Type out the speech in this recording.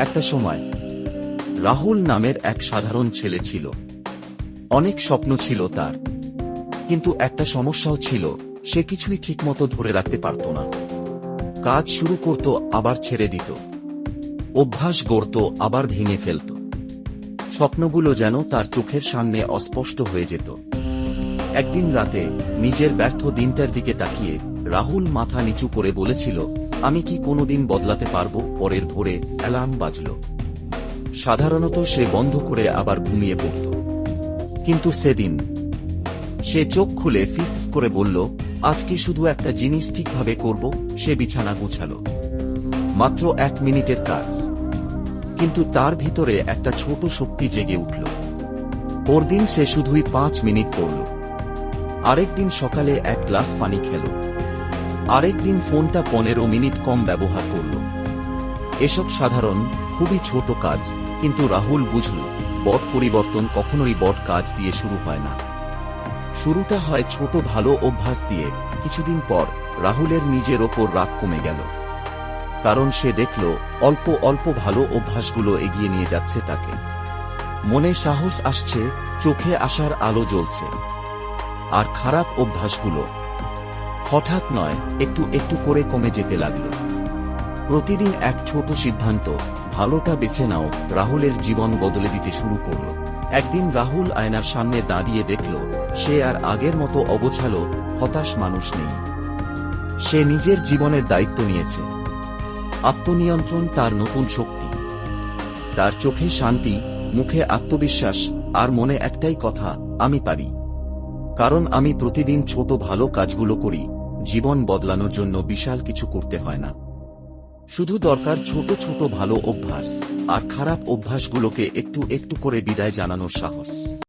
একটা সময়, রাহুল নামের এক সাধারণ ছেলে ছিল। অনেক স্বপ্ন ছিল তার। কিন্তু একটা সমস্যাও ছিল, সে কিছুই ঠিকমতো ধরে রাখতে পারত না। কাজ শুরু করত, আবার ছেড়ে দিত। অভ্যাস গড়ত, আবার ভেঙে ফেলত। স্বপ্নগুলো যেন তার চোখের সামনে অস্পষ্ট হয়ে যেত। একদিন রাতে নিজের ব্যর্থ দিনটার দিকে তাকিয়ে রাহুল মাথা নিচু করে বলেছিল, আমি কি কোনোদিন বদলাতে পারব? পরের ভোরে অ্যালার্ম বাজল। সাধারণত সে বন্ধ করে আবার ঘুমিয়ে পড়ত। কিন্তু সেদিন সে চোখ খুলে ফিস করে বলল আজকে শুধু একটা জিনিস ঠিকভাবে করব? সে বিছানা গুছালো। মাত্র এক মিনিটের কাজ। কিন্তু তার ভিতরে একটা ছোট শক্তি জেগে উঠল। পরদিন সে শুধুই পাঁচ মিনিট পড়ল। আরেকদিন সকালে এক গ্লাস পানি খেল। আরেকদিন ফোনটা পনেরো মিনিট কম ব্যবহার করল। এসব সাধারণ, খুবই ছোট কাজ, কিন্তু রাহুল বুঝল, বট পরিবর্তন কখনোই বট কাজ দিয়ে শুরু হয় না। শুরুটা হয় ছোট ভালো অভ্যাস দিয়ে, কিছুদিন পর রাহুলের নিজের ওপর রাগ কমে গেল। কারণ সে দেখল, অল্প অল্প ভালো অভ্যাসগুলো এগিয়ে নিয়ে যাচ্ছে তাকে। মনে সাহস আসছে, চোখে আসার আলো জ্বলছে। আর খারাপ অভ্যাসগুলো হঠাৎ নয়, একটু একটু করে কমে যেতে লাগল। প্রতিদিন এক ছোট সিদ্ধান্ত, ভালোটা বেছে নাও, রাহুলের জীবন বদলে দিতে শুরু করল। একদিন রাহুল আয়নার সামনে দাঁড়িয়ে দেখল, সে আর আগের মতো অগোছালো, হতাশ মানুষ নেই। সে নিজের জীবনের দায়িত্ব নিয়েছে। আত্মনিয়ন্ত্রণ তার নতুন শক্তি। তার চোখে শান্তি, মুখে আত্মবিশ্বাস, আর মনে একটাই কথা, আমি পারি। কারণ আমি প্রতিদিন ছোট ভালো কাজগুলো করি জীবন বদলানোর জন্য বিশাল কিছু করতে হয় না। শুধু দরকার ছোট ছোট ভালো অভ্যাস আর খারাপ অভ্যাসগুলোকে একটু একটু করে বিদায় জানানোর সাহস।